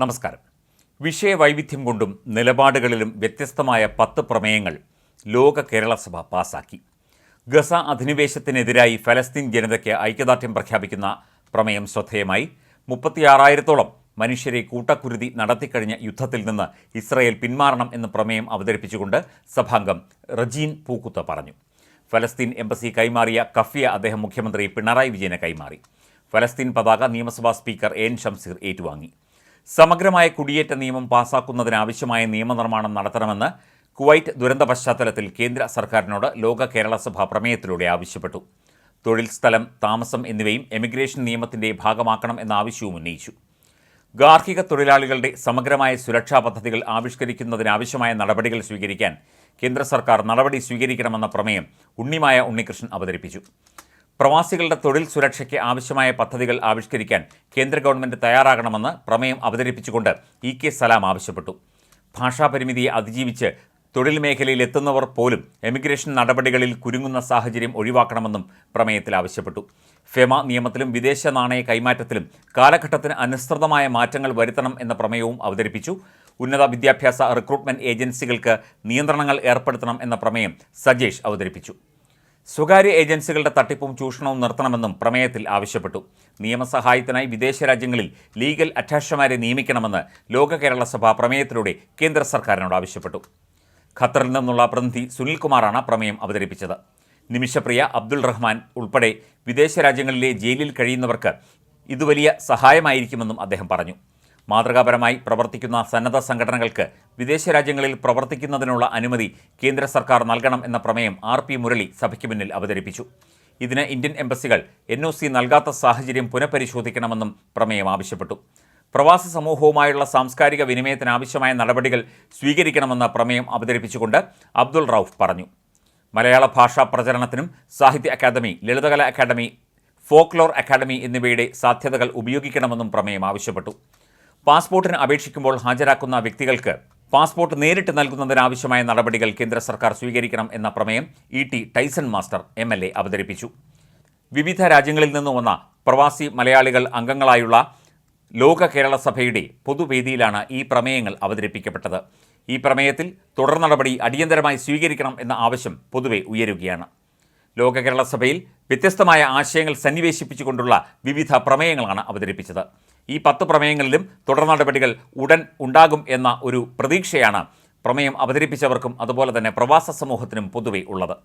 നമസ്കാരം. വിഷയവൈവിധ്യം കൊണ്ടും നിലപാടുകളിലും വ്യത്യസ്തമായ പത്ത് പ്രമേയങ്ങൾ ലോക കേരള സഭ പാസാക്കി. ഗസ അധിനിവേശത്തിനെതിരായി ഫലസ്തീൻ ജനതയ്ക്ക് ഐക്യദാർഢ്യം പ്രഖ്യാപിക്കുന്ന പ്രമേയം ശ്രദ്ധേയമായി. മുപ്പത്തിയാറായിരത്തോളം മനുഷ്യരെ കൂട്ടക്കുരുതി നടത്തിക്കഴിഞ്ഞ യുദ്ധത്തിൽ നിന്ന് ഇസ്രയേൽ പിന്മാറണം എന്ന പ്രമേയം അവതരിപ്പിച്ചുകൊണ്ട് സഭാംഗം റജീൻ പൂക്കുത്ത് പറഞ്ഞു. ഫലസ്തീൻ എംബസി കൈമാറിയ കഫിയ അദ്ദേഹം മുഖ്യമന്ത്രി പിണറായി വിജയനെ കൈമാറി. ഫലസ്തീൻ പതാക നിയമസഭാ സ്പീക്കർ എൻ ഷംസീർ ഏറ്റുവാങ്ങി. സമഗ്രമായ കുടിയേറ്റ നിയമം പാസാക്കുന്നതിനാവശ്യമായ നിയമനിർമ്മാണം നടത്തണമെന്ന് കുവൈറ്റ് ദുരന്ത പശ്ചാത്തലത്തിൽ കേന്ദ്ര സർക്കാരിനോട് ലോക കേരള സഭ പ്രമേയത്തിലൂടെ ആവശ്യപ്പെട്ടു. തൊഴിൽ സ്ഥലം താമസം എന്നിവയും എമിഗ്രേഷൻ നിയമത്തിന്റെ ഭാഗമാക്കണം എന്ന ആവശ്യവും ഉന്നയിച്ചു. ഗാർഹിക തൊഴിലാളികളുടെ സമഗ്രമായ സുരക്ഷാ പദ്ധതികൾ ആവിഷ്കരിക്കുന്നതിനാവശ്യമായ നടപടികൾ സ്വീകരിക്കാൻ കേന്ദ്ര സർക്കാർ നടപടി സ്വീകരിക്കണമെന്ന പ്രമേയം ഉണ്ണിമായ ഉണ്ണികൃഷ്ണൻ അവതരിപ്പിച്ചു. പ്രവാസികളുടെ തൊഴിൽ സുരക്ഷയ്ക്ക് ആവശ്യമായ പദ്ധതികൾ ആവിഷ്കരിക്കാൻ കേന്ദ്ര ഗവൺമെന്റ് തയ്യാറാകണമെന്ന് പ്രമേയം അവതരിപ്പിച്ചുകൊണ്ട് ഇ കെ സലാം ആവശ്യപ്പെട്ടു. ഭാഷാപരിമിതിയെ അതിജീവിച്ച് തൊഴിൽ മേഖലയിൽ എത്തുന്നവർ പോലും എമിഗ്രേഷൻ നടപടികളിൽ കുരുങ്ങുന്ന സാഹചര്യം ഒഴിവാക്കണമെന്നും പ്രമേയത്തിൽ ആവശ്യപ്പെട്ടു. ഫെമ നിയമത്തിലും വിദേശ നാണയ കൈമാറ്റത്തിലും കാലഘട്ടത്തിന് അനുസൃതമായ മാറ്റങ്ങൾ വരുത്തണം എന്ന പ്രമേയവും അവതരിപ്പിച്ചു. ഉന്നത വിദ്യാഭ്യാസ റിക്രൂട്ട്മെന്റ് ഏജൻസികൾക്ക് നിയന്ത്രണങ്ങൾ ഏർപ്പെടുത്തണം എന്ന പ്രമേയം സജേഷ് അവതരിപ്പിച്ചു. സ്വകാര്യ ഏജൻസികളുടെ തട്ടിപ്പും ചൂഷണവും നിർത്തണമെന്നും പ്രമേയത്തിൽ ആവശ്യപ്പെട്ടു. നിയമസഹായത്തിനായി വിദേശ രാജ്യങ്ങളിൽ ലീഗൽ അറ്റാഷമാരെ നിയമിക്കണമെന്ന് ലോക കേരള സഭ പ്രമേയത്തിലൂടെ കേന്ദ്ര സർക്കാരിനോട് ആവശ്യപ്പെട്ടു. ഖത്തറിൽ നിന്നുള്ള പ്രതിനിധി സുനിൽകുമാറാണ് പ്രമേയം അവതരിപ്പിച്ചത്. നിമിഷപ്രിയ അബ്ദുൾ റഹ്മാൻ ഉൾപ്പെടെ വിദേശ രാജ്യങ്ങളിലെ ജയിലിൽ കഴിയുന്നവർക്ക് ഇത് വലിയ സഹായമായിരിക്കുമെന്നും അദ്ദേഹം പറഞ്ഞു. മാതൃകാപരമായി പ്രവർത്തിക്കുന്ന സന്നദ്ധ സംഘടനകൾക്ക് വിദേശ രാജ്യങ്ങളിൽ പ്രവർത്തിക്കുന്നതിനുള്ള അനുമതി കേന്ദ്ര സർക്കാർ നൽകണം എന്ന പ്രമേയം ആർ പി മുരളി സഭയ്ക്ക് മുന്നിൽ അവതരിപ്പിച്ചു. ഇതിന് ഇന്ത്യൻ എംബസികൾ എൻ ഒ സി നൽകാത്ത സാഹചര്യം പുനഃപരിശോധിക്കണമെന്നും പ്രമേയം ആവശ്യപ്പെട്ടു. പ്രവാസി സമൂഹവുമായുള്ള സാംസ്കാരിക വിനിമയത്തിനാവശ്യമായ നടപടികൾ സ്വീകരിക്കണമെന്ന പ്രമേയം അവതരിപ്പിച്ചുകൊണ്ട് അബ്ദുൾ റൌഫ് പറഞ്ഞു. മലയാള ഭാഷാ പ്രചരണത്തിനും Sahitya academy Lalithakala academy folklore academy എന്നിവയുടെ സാധ്യതകൾ ഉപയോഗിക്കണമെന്നും പ്രമേയം ആവശ്യപ്പെട്ടു. പാസ്പോർട്ടിന് അപേക്ഷിക്കുമ്പോൾ ഹാജരാക്കുന്ന വ്യക്തികൾക്ക് പാസ്പോർട്ട് നേരിട്ട് നൽകുന്നതിനാവശ്യമായ നടപടികൾ കേന്ദ്ര സർക്കാർ സ്വീകരിക്കണം എന്ന പ്രമേയം E T Tyson master M L A അവതരിപ്പിച്ചു. വിവിധ രാജ്യങ്ങളിൽ നിന്നു വന്ന പ്രവാസി മലയാളികൾ അംഗങ്ങളായുള്ള ലോക കേരള സഭയുടെ പൊതുവേദിയിലാണ് ഈ പ്രമേയങ്ങൾ അവതരിപ്പിക്കപ്പെട്ടത്. ഈ പ്രമേയത്തിൽ തുടർ നടപടി അടിയന്തരമായി സ്വീകരിക്കണം എന്ന ആവശ്യം പൊതുവെ ഉയരുകയാണ്. ലോക കേരള സഭയിൽ വ്യത്യസ്തമായ ആശയങ്ങൾ സന്നിവേശിപ്പിച്ചുകൊണ്ടുള്ള വിവിധ പ്രമേയങ്ങളാണ് അവതരിപ്പിച്ചത്. ഈ പത്ത് പ്രമേയങ്ങളിലും തുടർ നടപടികൾ ഉടൻ ഉണ്ടാകും എന്ന ഒരു പ്രതീക്ഷയാണ് പ്രമേയം അവതരിപ്പിച്ചവർക്കും അതുപോലെ തന്നെ പ്രവാസ സമൂഹത്തിനും പൊതുവെ ഉള്ളത്.